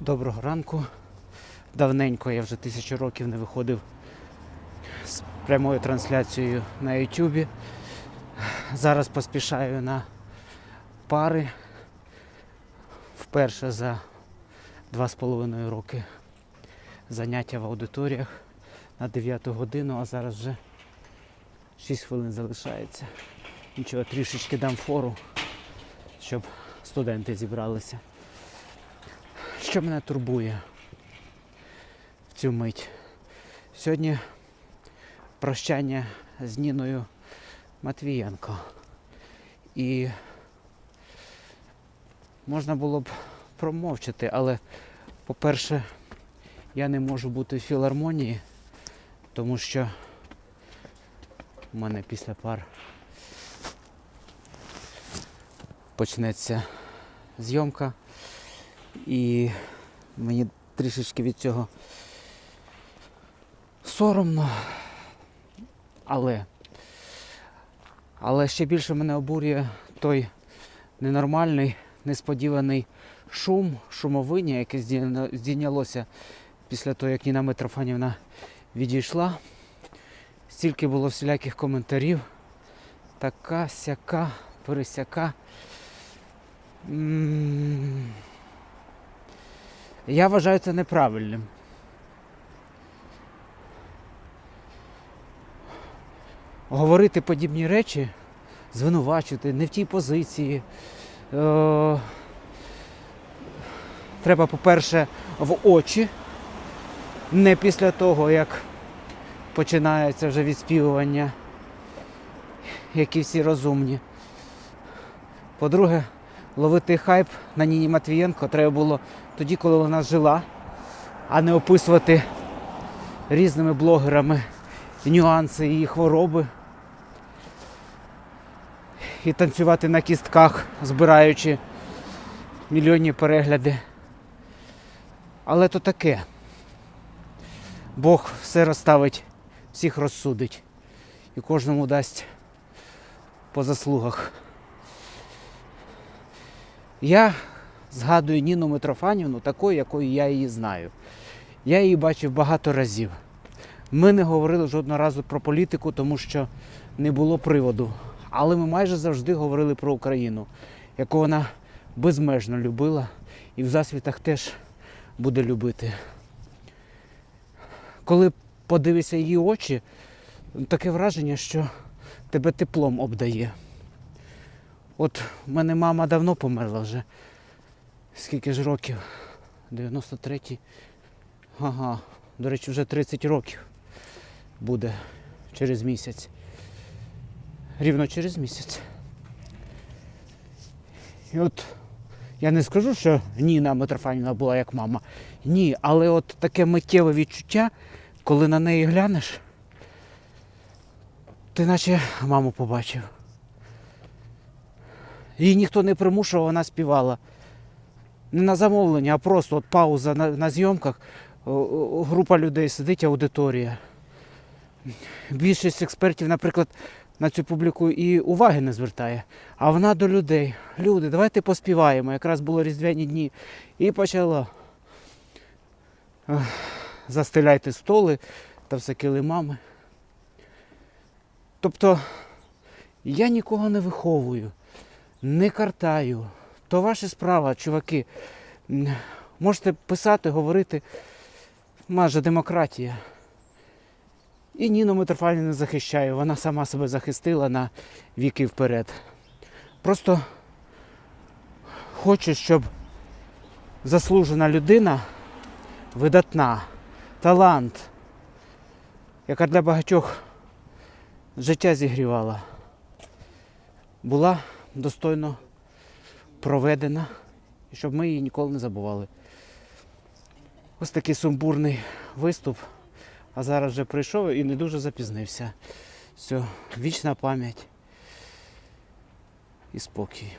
Доброго ранку. Давненько я вже тисячу років не виходив з прямою трансляцією на Ютубі. Зараз поспішаю на пари. Вперше за два з половиною роки заняття в аудиторіях на 9 годину, а зараз вже 6 хвилин залишається. Нічого, трішечки дам фору, щоб студенти зібралися. Що мене турбує в цю мить? Сьогодні прощання з Ніною Матвієнко. І можна було б промовчати, але, по-перше, я не можу бути в філармонії, тому що у мене після пар почнеться зйомка. І мені трішечки від цього соромно. Але, але ще більше мене обурює той ненормальний, несподіваний шум, шумовиння, яке здійнялося після того, як Ніна Митрофанівна відійшла. Стільки було всіляких коментарів. Така, сяка, пересяка. М, Я вважаю це неправильним. Говорити подібні речі, звинувачувати не в тій позиції. Е, треба, по-перше, в очі, не після того, як починається вже відспівування, які всі розумні. По-друге, ловити хайп на Ніні Матвієнко треба було тоді, коли вона жила, а не описувати різними блогерами нюанси її хвороби. І танцювати на кістках, збираючи мільйонні перегляди. Але то таке. Бог все розставить, всіх розсудить і кожному дасть по заслугах. Я згадую Ніну Митрофанівну такою, якою я її знаю. Я її бачив багато разів. Ми не говорили жодного разу про політику, тому що не було приводу. Але ми майже завжди говорили про Україну, яку вона безмежно любила і в засвітах теж буде любити. Коли подивишся її очі, таке враження, що тебе теплом обдає. От в мене мама давно померла вже. Скільки ж років? 93-й. Ага. До речі, вже 30 років буде через місяць. Рівно через місяць. І от я не скажу, що Ніна Митрофанівна була як мама. Ні, але от таке миттєве відчуття, коли на неї глянеш, ти наче маму побачив. Її ніхто не примушував, вона співала. Не на замовлення, а просто от пауза на, на зйомках. Група людей сидить, аудиторія. Більшість експертів, наприклад, на цю публіку і уваги не звертає. А вона до людей. Люди, давайте поспіваємо. Якраз було різдвяні дні. І почала. Застеляйте столи та все килимами. Тобто я нікого не виховую не картаю. То ваша справа, чуваки. Можете писати, говорити. Майже демократія. І Ніну Митрофанівну не захищаю. Вона сама себе захистила на віки вперед. Просто хочу, щоб заслужена людина, видатна, талант, яка для багатьох життя зігрівала, була достойно проведена, і щоб ми її ніколи не забували. Ось такий сумбурний виступ, а зараз вже прийшов і не дуже запізнився. Все, вічна пам'ять і спокій.